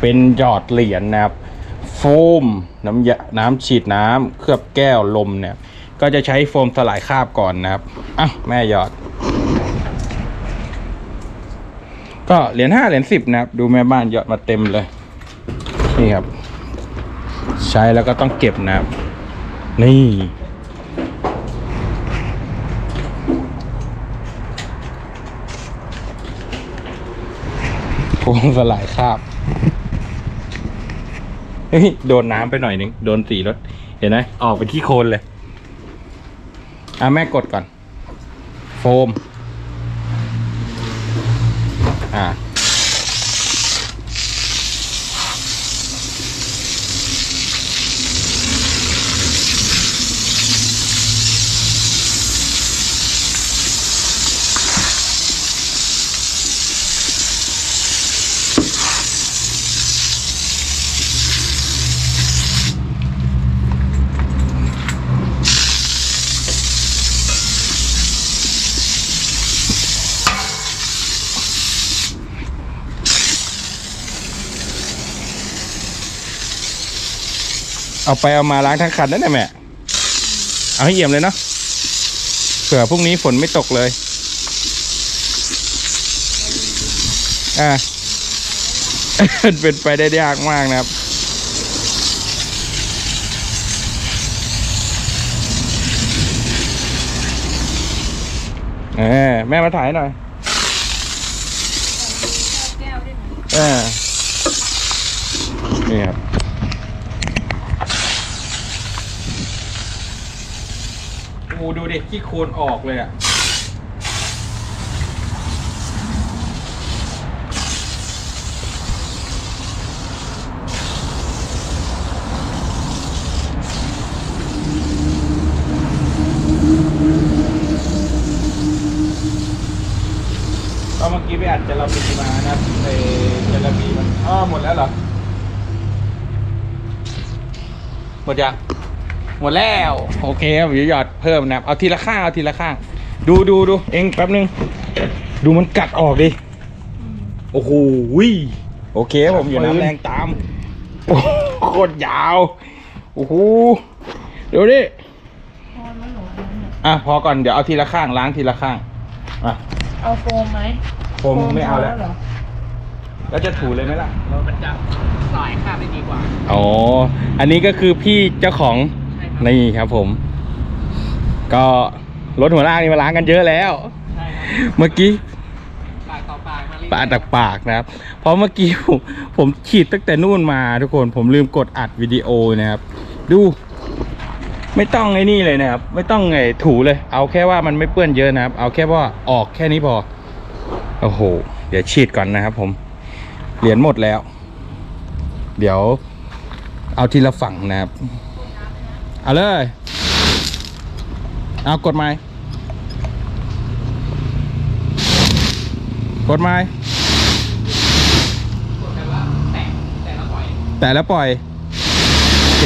เป็นหยอดเหรียญนะครับ โฟมน้ำยาน้ำฉีดน้ำเคลือบแก้วลมเนี่ย ก็จะใช้โฟมสลายคราบก่อนนะครับอะแม่หยอด ก็เหรียญห้าเหรียญสิบนะครับ ดูแม่บ้านหยอดมาเต็มเลย นี่ครับ ใช้แล้วก็ต้องเก็บนะครับ นี่โฟมสลายคราบ เฮ้ยโดนน้ำไปหน่อยนึงโดนสีรถ เห็นไหมออกไปที่โคนเลยอะแม่กดก่อน โฟม อ่า เอาไปเอามาล้างทั้งคันนั่นแหละแม่เอาให้เอี่ยมเลยเนาะเผื่อพรุ่งนี้ฝนไม่ตกเลย อ่าเป็นไปได้ยากมากนะครับเออแม่มาถ่ายหน่อยแก้วด้ไหมเออนี่ครับ โอ้ดูดิขี้โคลนออกเลยอะก็เมื่อกี้ไปอัดจระบีมานะเอจระบีมันอ้อหมดแล้วเหรอ หมดยัง หมดแล้วโอเคครับเดี๋ยวหยอดเพิ่มนะครับเอาทีละข้างเอาทีละข้าง ดูดูดูเองแป๊บนึง ดูมันกัดออกดิโอ้โหวิโอเคครับผมอยู่น้ำแรงตามโอ้โหโคตรยาวโอ้โหเดี๋ยวดิพอแล้วเหรออันนั้นน่ะอะพอก่อนเดี๋ยวเอาทีละข้างล้างทีละข้างอะเอาโฟมไหมผมไม่เอาแล้วพเหรอแล้วจะถูเลยไหมล่ะมันจะสายข้ามได้ดีกว่าอ๋ออันนี้ก็คือพี่เจ้าของใช่ครับ นี่ครับผม ก็รถหัวลากนี่มาล้างกันเยอะแล้ว ใช่ครับเมื่อกี้ปากต่อปากมาเรื่อยๆปากตักปากนะครับ เพราะเมื่อกี้ผมผมฉีดตั้งแต่นู่นมาทุกคนผมลืมกดอัดวิดีโอนะครับ ดู ไม่ต้องไอ้นี่เลยนะครับ ไม่ต้องไงถูเลย เอาแค่ว่ามันไม่เปื้อนเยอะนะครับ เอาแค่ว่าออกแค่นี้พอ โอ้โห เดี๋ยวฉีดก่อนนะครับผม เหรียญหมดแล้ว เดี๋ยวเอาทีละฝั่งนะครับ เอาเลย เอากดไม้กดไม้แต่และปล่อยแต่แล้วปล่อย โอเค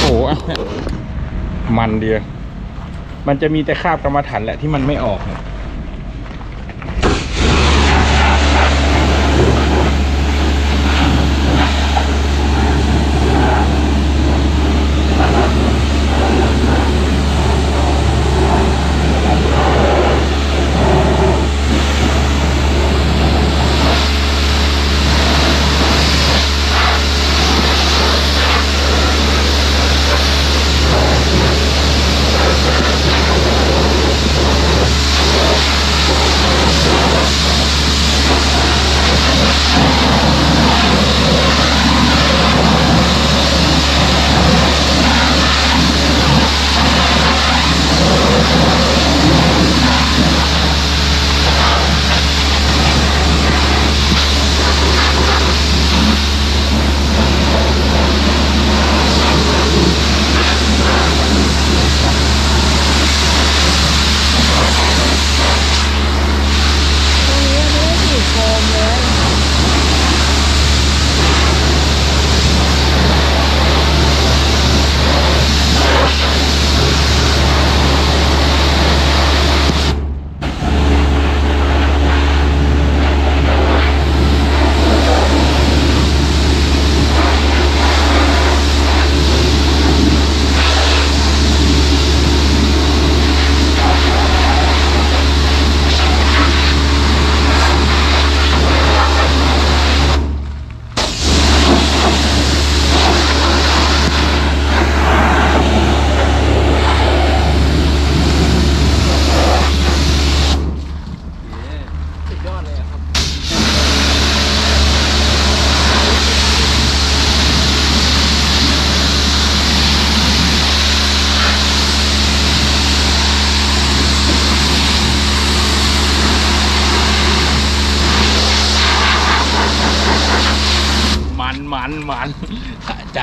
โอ้โหมันเดียว มันจะมีแต่คราบกรรมฐานแหละที่มันไม่ออกเนี่ย มันมันใจ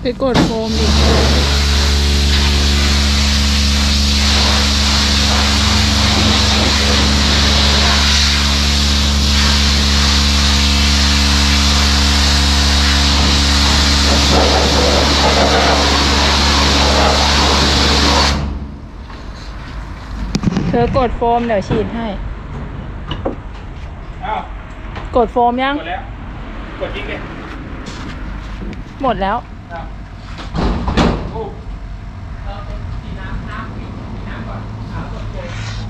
ไปกดโฟมอีก ธอกดโฟมเดี๋ยวฉีดให้เอ้ากดโฟมยัง กดแล้ว กดยิงเลยหมดแล้ว อ้าวโอ้เราเป็นสีน้ำน้ำสีน้ำก่อนเอาแล้วกดโฟม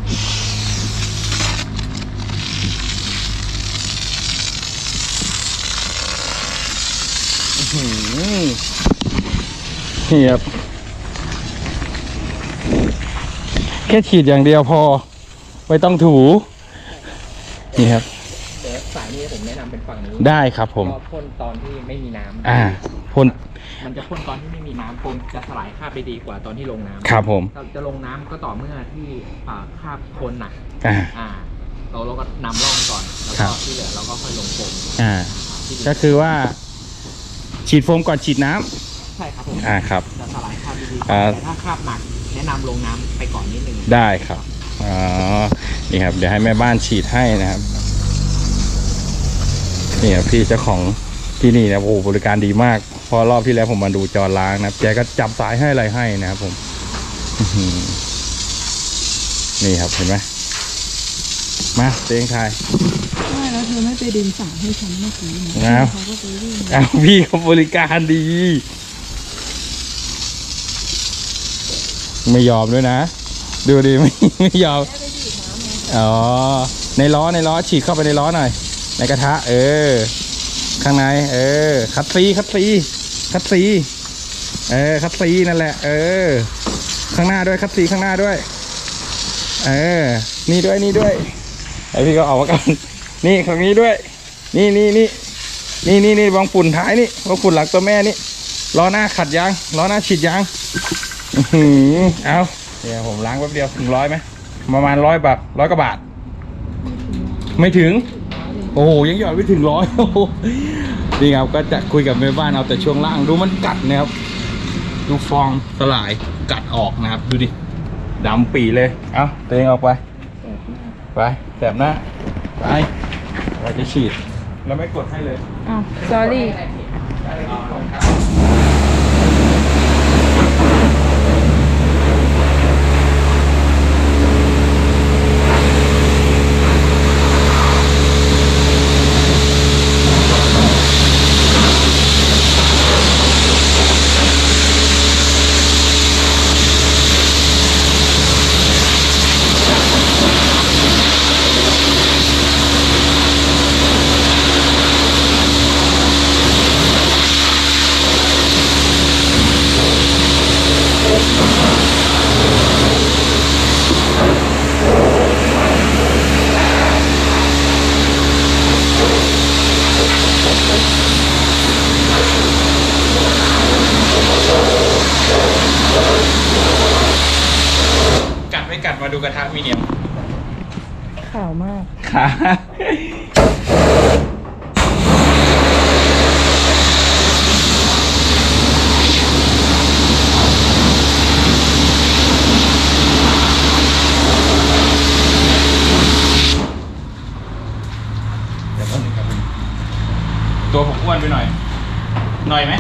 หืมเหียบ แค่ฉีดอย่างเดียวพอ ไม่ต้องถูนี่ครับเดี๋ยวสายนี้ผมแนะนำเป็นฝั่งนี้ได้ครับผม ก็พ่นตอนที่ไม่มีน้ำอ่าพ่นมันจะพ่นตอนที่ไม่มีน้ำพ่นจะสลายคราบได้ดีกว่าตอนที่ลงน้ำครับผมเราจะลงน้ำก็ต่อเมื่อที่อ่าคราบโคลนหนักอ่า อ่า เราเราก็นำร่องก่อนแล้วครัก็บ ที่เหลือเราก็ค่อยลงโฟมอ่า ที่ดีก็คือว่า ฉีดโฟมก่อนฉีดน้ำใช่ครับผมอ่าครับ จะสลายคราบได้ดีอ่า แต่ถ้าคราบหนัก แนะนำลงน้ำไปก่อนนิดนึงได้ครับอ๋อนี่ครับ เดี๋ยวให้แม่บ้านฉีดให้นะครับนี่ครับพี่เจ้าของที่นี่นะโอ้โหบริการดีมาก พอรอบที่แล้วผมมาดูจอล้างนะครับแกก็จับสายให้อะไรให้นะครับผมอื้อหือนี่ครับเห็นไหมมาเตียงชายไม่แล้วเธอไม่ไปดึงสายให้ฉันเมื่อกี้นะอ้าว เขาก็ไปวิ่งเอาพี่เขาบริการดี ไม่ยอมด้วยนะ ดูดิไม่ไม่ยอมอ๋อในล้อในล้อฉีดเข้าไปในล้อหน่อย ในกระทะ เออ ข้างใน เออ คัดซีคัดซีคัดซีเออคัดซีนั่นแหละ เออ ข้างหน้าด้วยคัดซีข้างหน้าด้วย เออ นี่ด้วยนี่ด้วยไอพี่ก็เอามากันนี่ตรงนี้ด้วย นี่นี่นี่นี่นี่นี่บางฝุ่นท้ายนี่บางฝุ่นหลังตัวแม่นี่ล้อหน้าขัดยางล้อหน้าฉีดยาง เอาเดี๋ยวผมล้างแป๊บเดียวถึงร้อยไหมประมาณร้อยบาทร้อยกว่าบาท ไม่ถึง โอ้ยังหยอดไม่ถึงร้อยนี่ครับก็จะคุยกับแม่บ้านเอาแต่ช่วงล่างดูมันกัดนะครับดูฟองสลายกัดออกนะครับ ดูดิดำปีเลย เอาตัวเองออกไป ไปแสบหน้า ไปเราจะฉีดเราไม่กดให้เลยอ้าว sorry กัดไม่กัดมาดูกระทะมีเนียม ข่าวมาก ขาเดี๋ยวแป๊บนึงครับคุณ ตัวผมอ้วนไปหน่อย หน่อยไหม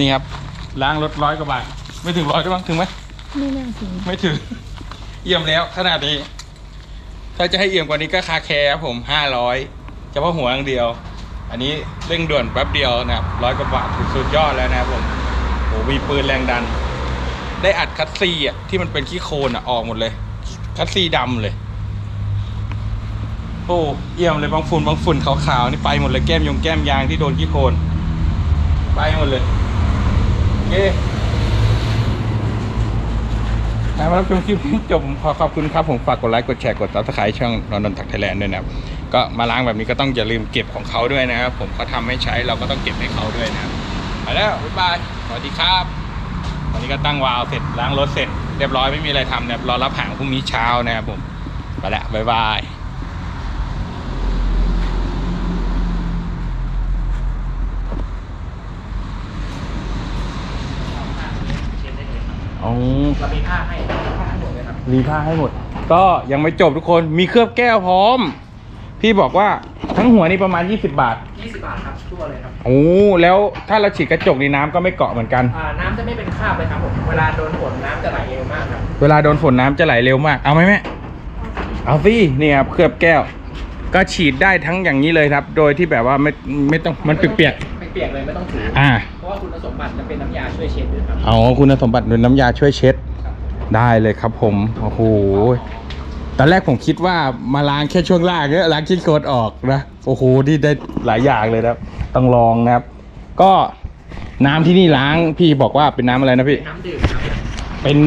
นี่ครับ ล้างรถร้อยกว่าบาท ไม่ถึงร้อยด้วยมั้งถึงไหมไม่น่าถึงไม่ถึง เอี่ยมแล้วขนาดนี้ ถ้าจะให้เอี่ยมกว่านี้ก็คาแคร์ครับผมห้าร้อยเฉพาะหัวอย่างเดียว อันนี้เร่งด่วนแป๊บเดียวนะครับร้อยกว่าบาทสุดยอดแล้วนะครับผมโอ้มีปืนแรงดัน ได้อัดคัตซีอะที่มันเป็นขี้โคลนอะออกหมดเลย คัตซีดำเลย โอ้เอี่ยมเลยบางฝุ่นบางฝุ่นขาวๆนี่ไปหมดเลยแก้มยงแก้มยางที่โดนขี้โคลนไปหมดเลยโอ เคนะมารับชมคลิปจบผมขอขอบคุณครับ ผมฝากกดไลค์กดแชร์กดซับสไครต์ช่องนอนนนทักไทยแลนด์ด้วยนะครับ ก็มาล้างแบบนี้ก็ต้องอย่าลืมเก็บของเขาด้วยนะครับ ผมเขาทำให้ใช้เราก็ต้องเก็บให้เขาด้วยนะครับไปแล้วบ๊ายบายสวัสดีครับ วันนี้ก็ตั้งวาล์วเสร็จล้างรถเสร็จเรียบร้อยไม่มีอะไรทำนะครับรอรับหางพรุ่งนี้เช้านะครับผมไปแล้วบ๊ายบาย อ๋อเรามีผ้าให้ผ้าให้หมดเลยครับรีผ้าให้หมด ก็ยังไม่จบทุกคนมีเคลือบแก้วพร้อม พี่บอกว่าทั้งหัวนี่ประมาณ 20 บาท20บาทครับทั่วเลยครับ โอ้แล้วถ้าเราฉีดกระจกนี่น้ำก็ไม่เกาะเหมือนกัน อ่าน้ำจะไม่เป็นคราบเลยครับผม เวลาโดนฝนน้ำจะไหลเร็วมากครับ เวลาโดนฝนน้ำจะไหลเร็วมาก เอาไหมแม่ เอาสินี่ครับเคลือบแก้ว ก็ฉีดได้ทั้งอย่างนี้เลยครับ โดยที่แบบว่าไม่ไม่ต้องมันเปียกไม่เปียกเลยไม่ต้องถูๆอ่าเพ ราะว่าคุณสมบัติจะเป็นน้ำยาช่วยเช็ดด้วยครับ เอาคุณสมบัติเป็นน้ำยาช่วยเช็ด ครับ ได้เลยครับผม โอ้โห ตอนแรกผมคิดว่ามาล้างแค่ช่วงล่างเนี่ยล้างชิ้นโคตรออกนะ โอ้โห นี่ได้หลายอย่างเลยนะครับ ต้องลองนะครับ ก็น้ำที่นี่ล้างพี่บอกว่าเป็นน้ำอะไรนะพี่น้ำดื่มครับเป็น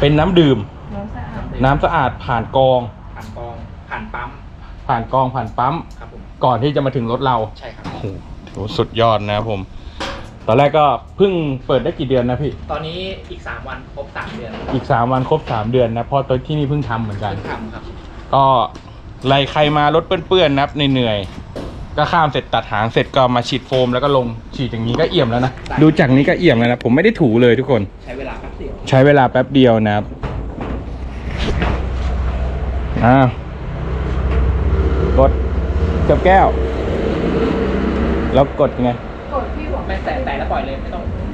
เป็นน้ำดื่ม น้ำสะอาดน้ำสะอาดผ่านกรอง ผ่านกองผ่านปั๊มผ่านกรองผ่านปั๊ม ครับผม ก่อนที่จะมาถึงรถเรา ใช่ครับ โอ้โหถือว่าสุดยอดนะครับผม ตอนแรกก็เพิ่งเปิดได้กี่เดือนนะพี่ ตอนนี้อีก 3 วันครบ 3 เดือนอีกสามวันครบสามเดือนนะเพราะตอนที่นี่เพิ่งทำเหมือนกันเพิ่งทำครับ ก็ไล่ใครมารถเปื้อนๆนะครับเหนื่อยๆก็ข้ามเสร็จตัดหางเสร็จก็มาฉีดโฟมแล้วก็ลงฉีดอย่างนี้ก็เอี่ยมแล้วนะได้ดูจากนี้ก็เอี่ยมแล้วนะผมไม่ได้ถูเลยทุกคน ใช้เวลาแป๊บเดียวใช้เวลาแป๊บเดียวนะครับ อ้าว กดเจับแก้ว แล้วกดไง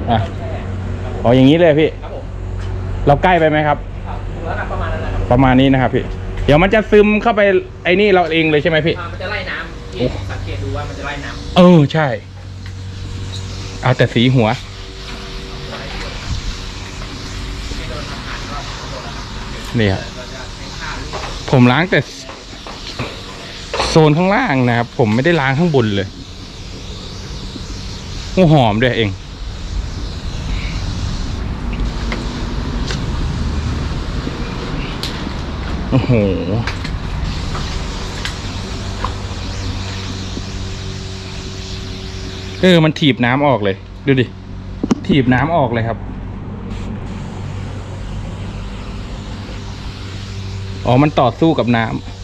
องอะแช่ครับผมอ๋ออย่างนี้เลยพี่ครับผมเราใกล้ไปไหมครับครับแล้วนะประมาณนั้นนะครับประมาณนี้นะครับพี่ เดี๋ยวมันจะซึมเข้าไปไอ้นี่เราเองเลยใช่ไหมพี่ อ่ามันจะไล่น้ำโอ้ที่สังเกตดูว่ามันจะไล่น้ำเออใช่เอาแต่สีหัวไม่โดนทำผ่านก็โดนแล้วครับนี่ครับ เราจะใช้ผ้าลูบผมล้างแต่โซนข้างล่างนะครับ ผมไม่ได้ล้างข้างบนเลยหัวหอมด้วยเอง โอ้โห เออ มันถีบน้ำออกเลย ดูดิ ถีบน้ำออกเลยครับ อ๋อ มันต่อสู้กับน้ำ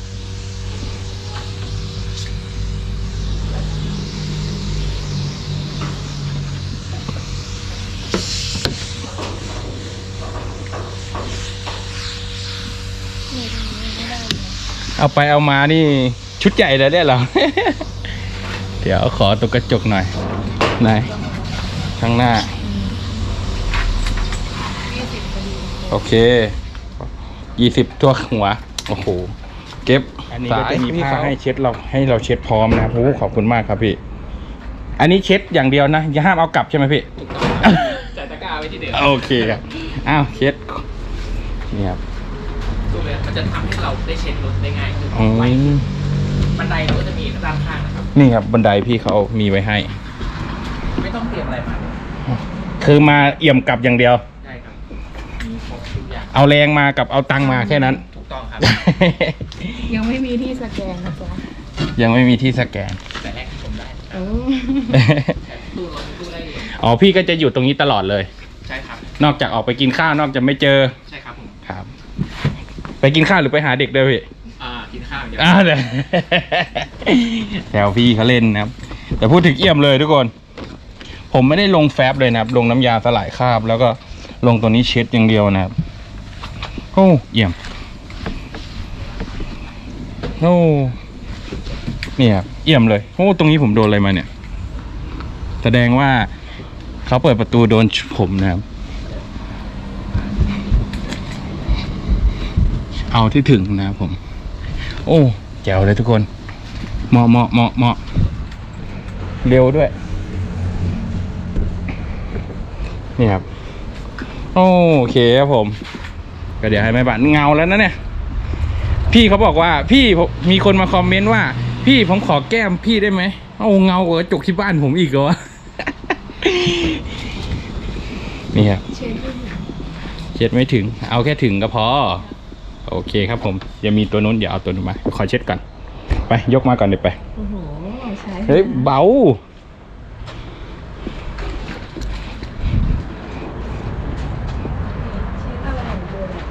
เอาไปเอามานี่ชุดใหญ่เลยเนี่ยเหรอเดี๋ยวขอตัวกระจกหน่อยไหนข้างหน้า โอเคยี่สิบตัวหัว โอ้โห เก็บอันนี้ก็จะมีผ้าให้เช็ดเราให้เราเช็ดพร้อมนะครับโอ้โหขอบคุณมากครับพี่ อันนี้เช็ดอย่างเดียวนะ อย่าห้ามเอากลับใช่ไหมพี่ถูกต้องครับใส่ตะกร้าไว้ที่เดิมโอเคครับ อ้าวเช็ดนี่ครับดูเลย มันจะทำให้เราได้เช็ดรถได้ง่ายขึ้นอืไวมบันไดเราก็จะมีด้านข้างนะครับ นี่ครับบันไดพี่เขามีไว้ให้ ไม่ต้องเตรียมอะไรมาเลยคือมาเอี่ยมกลับอย่างเดียว ใช่ครับมีครบทุกอย่างเอาแรงมากับเอาตังค์มาแค่นั้น ถูกต้องครับ ยังไม่มีที่สแกนนะจ๊ะยังไม่มีที่สแกน แต่แรกที่ผมได้โอ้แต่ตู้รถตู้ได้เลยอ๋อพี่ก็จะอยู่ตรงนี้ตลอดเลย ใช่ครับ นอกจากออกไปกินข้าวนอกจากไม่เจอใช่ครับผม ครับ ไปกินข้าวหรือไปหาเด็กด้วยพี่ อ่ากินข้าวอย่างเดียวอ่าเดี๋ยวแซวพี่เขาเล่นนะครับ แต่พูดถึงเอี่ยมเลยทุกคน ผมไม่ได้ลงแฟบเลยนะครับ ลงน้ำยาสลายคราบ แล้วก็ลงตัวนี้เช็ดอย่างเดียวนะครับโอ้เอี่ยมโอ้เนี่ยครับเอี่ยมเลยโอ้ตรงนี้ผมโดนอะไรมาเนี่ย แสดงว่าเขาเปิดประตูโดนผมนะครับ เอาที่ถึงนะครับผม โอ้แจ๋วเลยทุกคนเหมาะเหมาะเหมาะเหมาะเร็วด้วย นี่ครับ โอเคครับผม ก็เดี๋ยวให้แม่บ้านเงาแล้วนะเนี่ย พี่เขาบอกว่าพี่ผมมีคนมาคอมเมนต์ว่า พี่ผมขอแก้มพี่ได้ไหมเอาเงากว่ากระจกที่บ้านผมอีกเหรอวะนี่ครับเช็ดไม่ถึง เอาแค่ถึงก็พอ โอเคครับผมยังมีตัวนู้นเดี๋ยวเอาตัวนู้นมา ขอเช็ดก่อน ไปยกมาก่อนเลยไปโอ้โหใช้เฮ้ยเบาชิ้นอะไรของเธอเนี่ย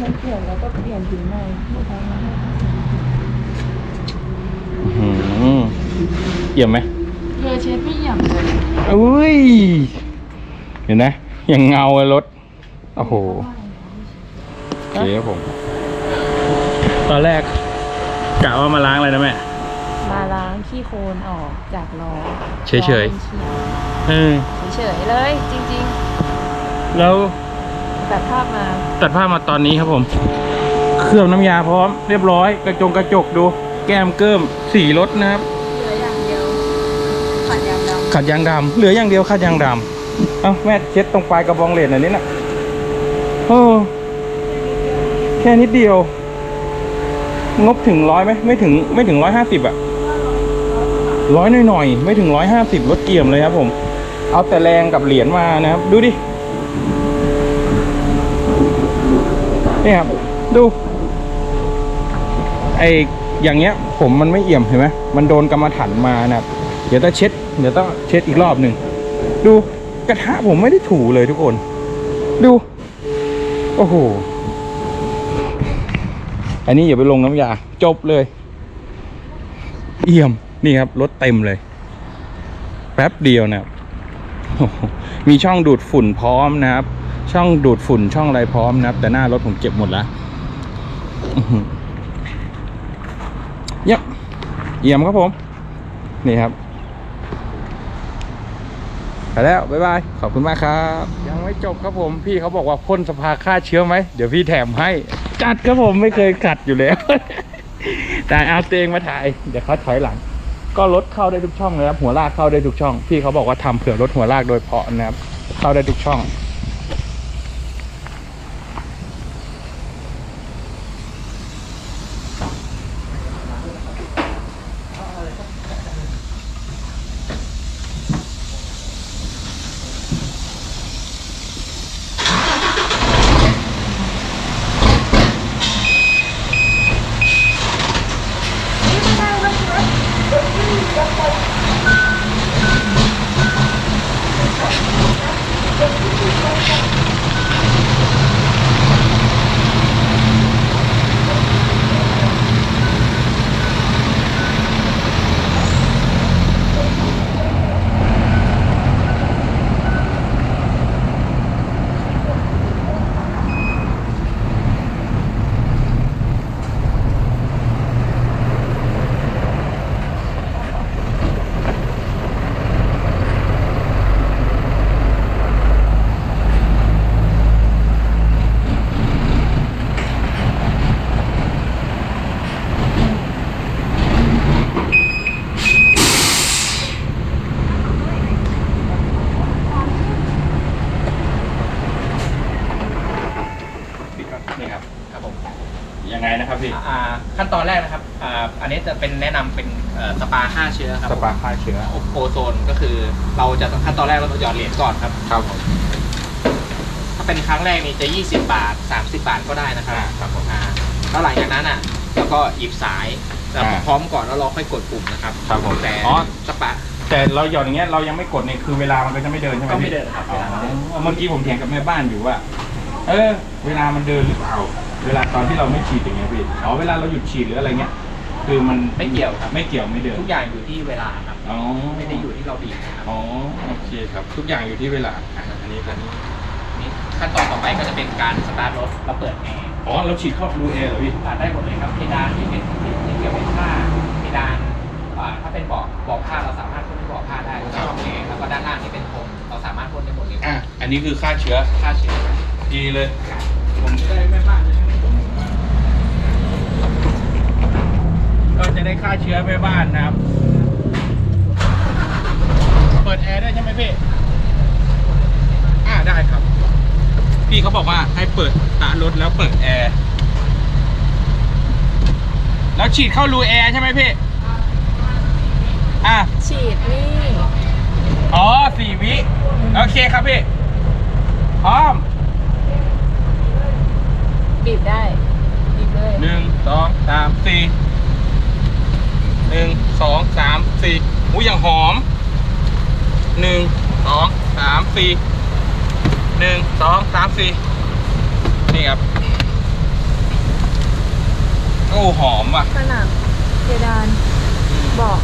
มันเปลี่ยนแล้วก็เปลี่ยนถึงใหม่ที่เขามาให้อื้อหือเยี่ยมไหมเธอเช็ดไม่หย่ำเลยอุ้ยเห็นนะยังเงาเลยรถ โอ้โหโอ เคครับผม ตอนแรกกะว่ามาล้างอะไรนะแม่ มาล้างขี้โคลนออกจากล้อเฉยๆ ล้อเป็นชิ้นเออเฉยๆเลย จริงแล้วๆแต่ภาพมาตัดภาพมาตอนนี้ครับผม เครื่องน้ำยาพร้อม เรียบร้อย กระจงกระจกดู แก้มเกิมสีรถนะครับ เหลืออย่างเดียวขัดยางดขัดยางดำเหลืออย่างเดียวขัดยางดำเอ้าแม่เช็ดตรงปลายกระบองเหล็กหน่อยนิดน่ะโอ้แค่นิดเดียว งบถึงร้อยไหมไม่ถึงไม่ถึงร้อยห้าสิบอะร้อยหน่อยๆ ไม่ถึงร้อยห้าสิบรถเกี่ยมเลยครับผม เอาแต่แรงกับเหรียญมานะครับ ดูดิ นี่ครับ ดู ไออย่างเงี้ย ผมมันไม่เอี่ยมเห็นไหมมันโดนกรรมฐานมานะครับ เดี๋ยวต้องเช็ด เดี๋ยวต้องเช็ดอีกรอบหนึ่ง ดูกระทะผมไม่ได้ถูเลยทุกคน ดู โอ้โห อันนี้อย่าไปลงน้ำยา จบเลย เอี่ยมนี่ครับรถเต็มเลย แป๊บเดียวนะครับมีช่องดูดฝุ่นพร้อมนะครับ ช่องดูดฝุ่นช่องอะไรพร้อมนะครับ แต่หน้ารถผมเก็บหมดแล้วอื้อหือเยี่ยมเยี่ยมครับผม นี่ครับไปแล้ว บ๊ายบาย ขอบคุณมากครับ ยังไม่จบครับผม พี่เขาบอกว่าพ่นสภาฆ่าเชื้อไหม เดี๋ยวพี่แถมให้ จัดครับผมไม่เคยขัดอยู่แล้ว แต่เอาตัวเองมาถ่าย เดี๋ยวเขาถอยหลัง ก็รถเข้าได้ทุกช่องเลยครับหัวลากเข้าได้ทุกช่อง พี่เขาบอกว่าทำเผื่อรถหัวลากโดยเฉพาะนะครับ เข้าได้ทุกช่อง นี่ครับ ครับผม ยังไงนะครับพี่ อ่า ขั้นตอนแรกนะครับอ่าอันนี้จะเป็นแนะนำเป็นเอ่อสปาฆ่าเชื้อครับสปาฆ่าเชื้อโอโซนก็คือเราจะขั้นตอนแรกเราต้องหยอดเหรียญก่อนครับ ครับผม ถ้าเป็นครั้งแรกนี่จะ 20 บาท 30 บาทก็ได้นะครับอ่าครับผมอ่าแล้วหลังจากนั้นอะแล้วก็หยิบสายแต่อ่าพร้อมก่อนแล้วเราค่อยกดปุ่มนะครับครับผมแต่อ๋อ สปา แต่เราหย่อนอย่างเงี้ยเรายังไม่กดเนี่ยคือเวลามันก็จะไม่เดินใช่ไหมก็ไม่พี่เดินครับอ๋อเมื่อกี้ผมเถียงกับแม่บ้านอยู่ว่า เออ เวลามันเดินหรือเปล่า เวลาตอนที่เราไม่ฉีดอย่างเงี้ยพี่อ๋อเวลาเราหยุดฉีดหรืออะไรเงี้ย คือมันไม่เกี่ยวครับ ไม่เกี่ยวไม่เดินทุกอย่างอยู่ที่เวลาครับ อ๋อไม่ได้อยู่ที่เราบีบนะครับอ๋อโอเคครับ ทุกอย่างอยู่ที่เวลาอะอันนี้อันนี้นี่ขั้นตอนต่อไปก็จะเป็นการสตาร์ทรถแล้วเปิดแอร์อ๋อเราฉีดเข้ารูเอเหรอพี่อ่าได้หมดเลยครับเพดานที่เป็นที่เกี่ยวกับผ้าเพดานอ่าถ้าเป็นเบาะเบาะผ้าเราสามารถควบคุมที่บอกผ้าได้แล้วก็ช่องแอร์แล้วก็ด้านล่างที่เป็นผมเราสามารถพ่นได้หมดเลยอะอันนี้คือฆ่าเชื้อฆ่าเชื้อดีเลย ผมจะได้แม่บ้านจะได้ไม่ต้อง ก็จะได้ฆ่าเชื้อแม่บ้านนะครับ เปิดแอร์ได้ใช่ไหมพี่อ่าได้ครับ พี่เขาบอกว่าให้เปิดตารถแล้วเปิดแอร์แล้วฉีดเข้ารูแอร์ใช่ไหมพี่อะฉีดนี่ อ๋อสี่วิ โอเคครับพี่ พร้อม บีบได้บีบเลย หนึ่งสองสามสี่หนึ่งสอง สามสี่อุ้ยอย่างหอมหนึ่งสองสามสี่หนึ่งสองสามสี่นี่ครับ โอ้หอมว่ะผนังเพดานบอก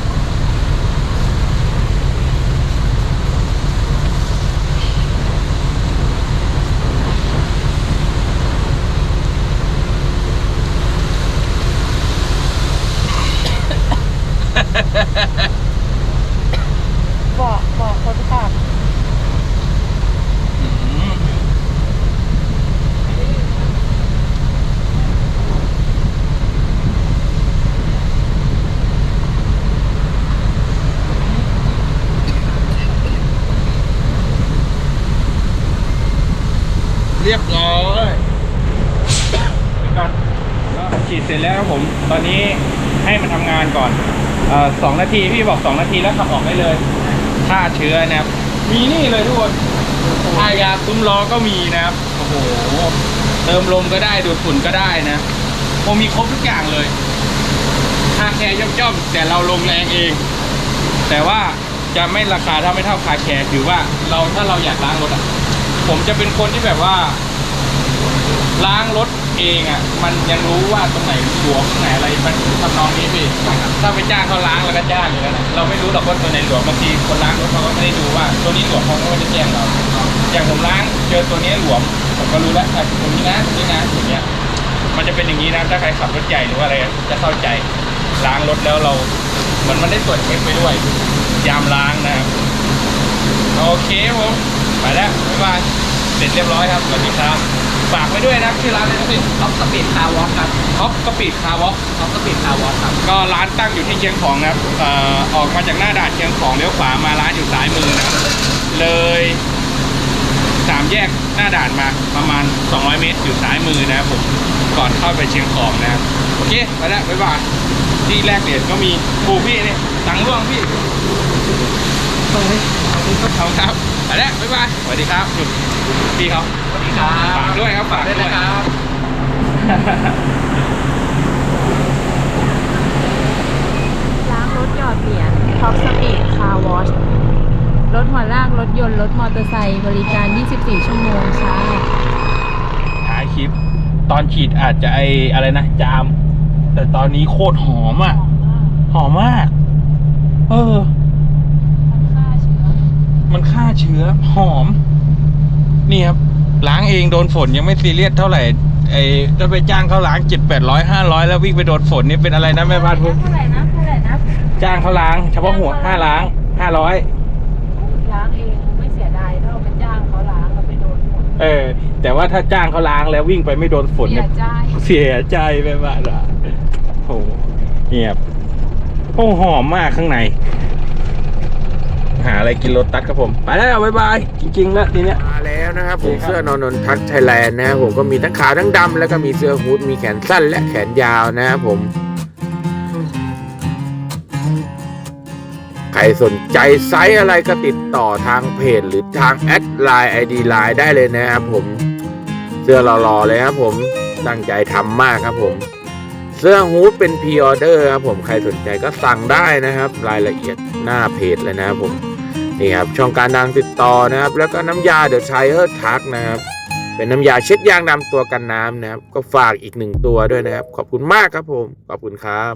บอกบอกคนขับเรียบร้อยก่อนฉีดเสร็จแล้วครับผม ตอนนี้ให้มันทำงานก่อน สองนาทีพี่บอกสองนาทีแล้วขับออกได้เลยฆ่าเชื้อนะครับ มีนี่เลยทุกคนทายาซุ้มล้อก็มีนะครับ โอ้โห เติมลมก็ได้ดูดฝุ่นก็ได้นะโอมีครบทุกอย่างเลยค่าแคร์ย่อมๆแต่เราลงแรงเอง แต่ว่าจะไม่ราคาเท่าไม่เท่าคาแคร์ถือว่าเราถ้าเราอยากล้างรถอะ ผมจะเป็นคนที่แบบว่า ล้างรถ เองอะ มันยังรู้ว่าตรงไหนหลวมตรงไหนอะไรมันทำนองนี้พี่ถ้าไปจ้างเขาล้างแล้วก็จ้างอยู่แล้วนะเราไม่รู้หรอกว่าตัวไหนหลวมบางทีคนล้างรถเขาก็ไม่ได้ดูว่า ตัวนี้หลวมเขาก็ไม่ได้แจ้งเราอย่างผมล้างเจอตัวนี้หลวม ผมก็รู้แล้วไอะตรงนี้นะตรงนี้นะอย่างเงี้ยมันจะเป็นอย่างนี้นะถ้าใครขับรถใหญ่หรือว่าอะไรจะเข้าใจล้างรถแล้วเราเหมือนมันได้ตรวจเช็คไปด้วยยามล้างนะครับโอเคผมไปแล้วบ๊ายบายเสร็จเรียบร้อยครับสวัสดีครับ ฝากไว้ด้วยนะชื่อร้านอะไรนะพี่ท็อปสปีดคาร์วอล์กครับท็อปกะปิคาร์วอล์กท็อปสปีดคาร์วอล์กครับก็ร้านตั้งอยู่ที่เชียงของนะครับเอ่อออกมาจากหน้าด่านเชียงของเลี้ยวขวามาร้านอยู่ซ้ายมือนะครับเลยสามแยกหน้าด่านมาประมาณ 200 เมตรอยู่ซ้ายมือนะครับผมก่อนเข้าไปเชียงของนะครับโอเคไปแล้วบ๊ายบายที่แรกเหรียญก็มีปูพี่นี่ตังค์ร่วงพี่ตรงนี้ขอบคุณครับครับ ไปแล้วบ๊ายบายสวัสดีครับหยุดพี่เขาสวัสดีครับฝากด้วยครับฝากด้วยนะครับล้างรถหยอดเหรียญท็อปสปีดคาร์วอชรถหัวลากรถยนต์รถมอเตอร์ไซค์บริการ 24 ชั่วโมงค่ะท้ายคลิป ตอนฉีดอาจจะไออะไรนะ จาม แต่ตอนนี้โคตรหอมอะ หอมมาก เออฆ่าเชื้อ มันฆ่าเชื้อหอม นี่ครับล้างเองโดนฝนยังไม่ซีเรียสเท่าไหร่ไอ้ถ้าไปจ้างเขาล้างเจ็ดแปดร้อยห้าร้อยแล้ววิ่งไปโดนฝนนี่เป็นอะไรนะแม่บ้านพูดเท่าไหร่นะเท่าไหร่นะจ้างเขาล้างเฉพาะหัวห้าล้างห้าร้อยล้างเองไม่เสียดายถ้าเราไปจ้างเขาล้างเราไปโดนฝนเออ แต่ว่าถ้าจ้างเขาล้างแล้ววิ่งไปไม่โดนฝนเสีเนี่ยยใจเสียใจไปบ้างละโอ้โหเงียบโอ้หอมมากข้างใน หาอะไรกินรถตัดครับผม ไปแล้วบ๊ายบาย จริงๆแล้วทีเนี้ย มาแล้วนะครับผมโอเคครับเสื้อนอนนนทักไทยแลนด์นะครับผมก็มีทั้งขาวทั้งดำแล้วก็มีเสื้อฮูดมีแขนสั้นและแขนยาวนะครับผม ใครสนใจไซส์อะไรก็ติดต่อทางเพจหรือทางแอดไลน์ไอดีไลน์ได้เลยนะครับผมเสื้อหล่อๆเลยครับผมตั้งใจทำมากครับผมเสื้อฮูดเป็นพรีออเดอร์ครับผมใครสนใจก็สั่งได้นะครับ รายละเอียดหน้าเพจเลยนะครับผม นี่ครับช่องการดังติดต่อนะครับ แล้วก็น้ำยาเดอะชัยเออร์ทักนะครับ เป็นน้ำยาเช็ดยางดำตัวกันน้ำนะครับ ก็ฝากอีกหนึ่งตัวด้วยนะครับ ขอบคุณมากครับผม ขอบคุณครับ